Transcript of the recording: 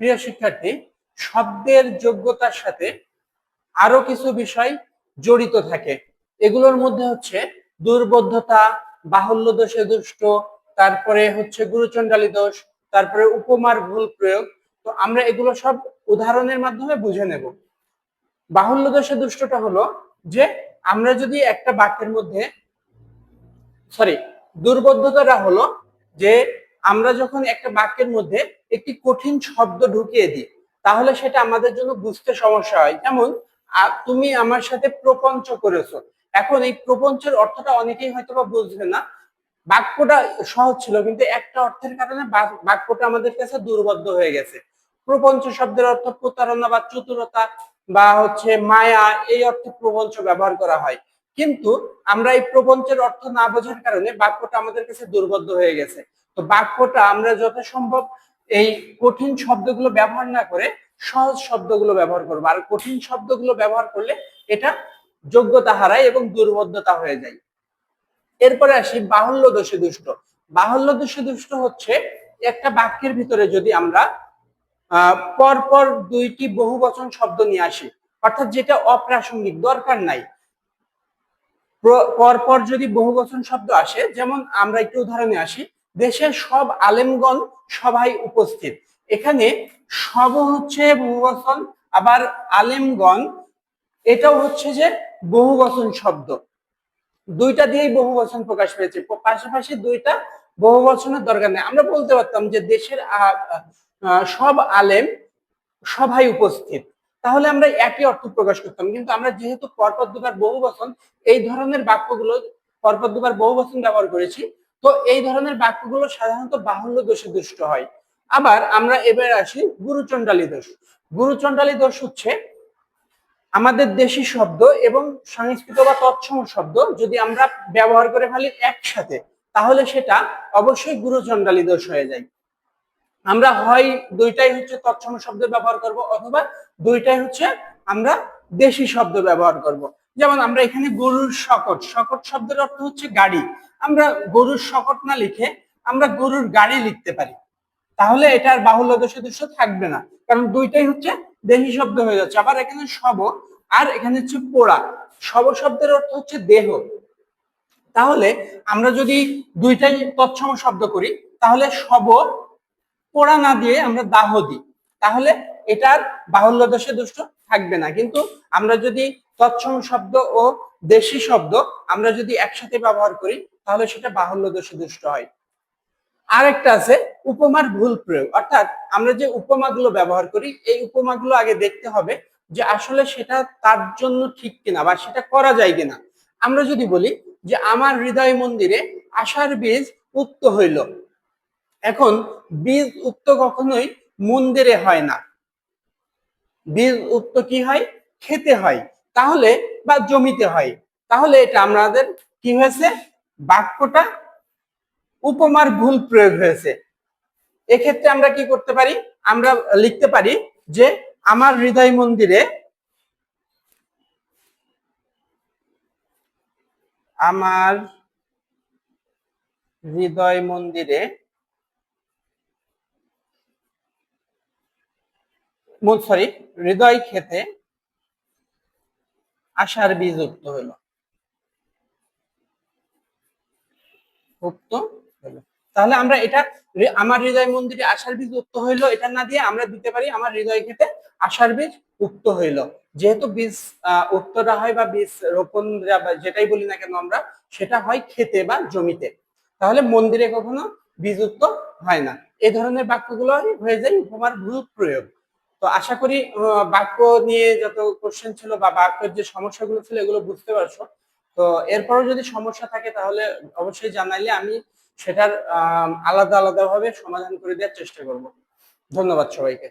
প্রিয় শিক্ষার্থী, শব্দের যোগ্যতার সাথে আরও কিছু বিষয় জড়িত থাকে। এগুলোর মধ্যে হচ্ছে দুর্বোধ্যতা, বাহুল্য দোষে দুষ্ট তারপরে হচ্ছে গুরুচণ্ডালী দোষ, তারপরে উপমার ভুল প্রয়োগ। তো আমরা এগুলো সব উদাহরণের মাধ্যমে বুঝে নেব। বাহুল্য দোষে দুষ্টটা হলো যে আমরা যদি একটা বাক্যের মধ্যে সরি দুর্বোধ্যতাটা হলো যে আমরা যখন একটা বাক্যের মধ্যে একটি কঠিন শব্দ ঢুকিয়ে দিই, তাহলে সেটা আমাদের জন্য বুঝতে সমস্যা হয়। যেমন তুমি আমার সাথে প্রপঞ্চ করেছ। এখন এই প্রপঞ্চের অর্থটা অনেকেই হয়তো বা বুঝবে না। বাক্যটা সহজ ছিল, কিন্তু একটা অর্থের কারণে বাক- বাক্যটা আমাদের কাছে দুর্বদ্ধ হয়ে গেছে। প্রপঞ্চ শব্দের অর্থ প্রতারণা বা চতুরতা বা হচ্ছে মায়া, এই অর্থে প্রপঞ্চ ব্যবহার করা হয়। কিন্তু আমরা এই প্রপঞ্চের অর্থ না বোঝার কারণে বাক্যটা আমাদের কাছে দুর্বোধ্য হয়ে গেছে। তো বাক্যটা আমরা যত সম্ভব এই কঠিন শব্দগুলো ব্যবহার না করে সহজ শব্দগুলো ব্যবহার করব। আর কঠিন শব্দগুলো ব্যবহার করলে এটা যোগ্যতা হারায় এবং দুর্বোধ্যতা হয়ে যায়। এরপরে আসি বাহুল্য দোষে দুষ্ট। বাহুল্য দোষে দুষ্ট হচ্ছে একটা বাক্যের ভিতরে যদি আমরা পরপর দুইটি বহুবচন শব্দ নিয়ে আসি, অর্থাৎ যেটা অপ্রাসঙ্গিক, দরকার নাই। পরপর যদি বহুবচন শব্দ আসে, যেমন আমরা একটু উদাহরণে আসি, দেশের সব আলেমগণ সবাই উপস্থিত। এখানে সব হচ্ছে বহুবচন, আবার আলেমগণ, এটাও হচ্ছে যে বহুবচন শব্দ। দুইটা দিয়েই বহুবচন প্রকাশ পেয়েছে, পাশাপাশি দুইটা বহুবচনের দরকার নেই। আমরা বলতে পারতাম যে দেশের সব আলেম সভায় উপস্থিত। তাহলে আমরা একই অর্থ প্রকাশ করতাম। কিন্তু আমরা যেহেতু পরপর দুবার বহুবচন এই ধরনের বাক্যগুলো পরপর দুবার বহুবচন ব্যবহার করেছি, তো এই ধরনের বাক্যগুলো সাধারণত বাহুল্য দোষে দুষ্ট হয়। আবার আমরা এবার আসি গুরুচণ্ডালী দোষ। গুরুচণ্ডালী দোষ হচ্ছে আমাদের দেশি শব্দ এবং সংস্কৃত বা তৎসম শব্দ যদি আমরা ব্যবহার করে ফেলি একসাথে, তাহলে সেটা অবশ্যই গুরুচণ্ডালী দোষ হয়ে যায়। আমরা হয় দুইটাই হচ্ছে তৎসম শব্দ ব্যবহার করব, অথবা দুইটাই হচ্ছে আমরা দেশি শব্দ ব্যবহার করব। যেমন আমরা এখানে গরুর শকট শকট শব্দের অর্থ হচ্ছে গাড়ি। আমরা গরুর শকট না লিখে আমরা গরুর গাড়ি লিখতে পারি। তাহলে এটার বাহুল্য দোষে থাকবে না, কারণ দুইটাই হচ্ছে দেহি শব্দ হয়ে যাচ্ছে। আবার এখানে শব আর এখানে হচ্ছে পোড়া। শব শব্দের অর্থ হচ্ছে দেহ। তাহলে আমরা যদি দুইটাই তৎসম শব্দ করি, তাহলে শব পোড়া না দিয়ে আমরা দাহ দিই। তাহলে এটার বাহুল্য দোষে দুষ্ট থাকবে না। কিন্তু আমরা যদি তৎসম শব্দ ও দেশি শব্দ আমরা যদি একসাথে ব্যবহার করি, তাহলে সেটা বাহুল্য দোষে দুষ্ট হয়। আরেকটা আছে, উপমার ভুল প্রয়োগ। অর্থাৎ আমরা যে উপমাগুলো ব্যবহার করি, এই উপমাগুলো আগে দেখতে হবে যে আসলে সেটা তার জন্য ঠিক কিনা বা সেটা করা যায় কিনা। আমরা যদি বলি যে, আমার হৃদয় মন্দিরে আশার বীজ উক্ত হইল। এখন বীজ উক্ত কখনোই মন্দিরে হয় না। বীজ উক্ত কি হয়? খেতে হয়। তাহলে বা জমিতে হয়। তাহলে এটা আমাদের কি হয়েছে? বাক্যটা উপমার ভুল প্রয়োগ হয়েছে। এক্ষেত্রে আমরা কি করতে পারি? আমরা লিখতে পারি যে আমার হৃদয় মন্দিরে আমার হৃদয় মন্দিরে সরি হৃদয় খেতে আশার বীজ উক্ত হইল। হইল। তাহলে আমরা এটা আমার হৃদয় মন্দিরে আশার বীজ উক্ত হইল, এটা না দিয়ে আমরা দিতে পারি আমার হৃদয় খেতে আশার বীজ উক্ত হইল। যেহেতু বীজ উক্তটা হয় বা বীজ রোপণ যেটাই বলি না কেন আমরা, সেটা হয় খেতে বা জমিতে। তাহলে মন্দিরে কখনো বীজ উক্ত হয় না। এ ধরনের বাক্যগুলো হয়ে যায় উপমার ভুল প্রয়োগ। তো আশা করি বাক্য নিয়ে যত কোশ্চেন ছিল বা বাক্যের যে সমস্যাগুলো ছিল, এগুলো বুঝতে পারছ। তো এরপরও যদি সমস্যা থাকে, তাহলে অবশ্যই জানাইলে আমি সেটার আলাদা আলাদাভাবে সমাধান করে দেওয়ার চেষ্টা করব। ধন্যবাদ সবাইকে।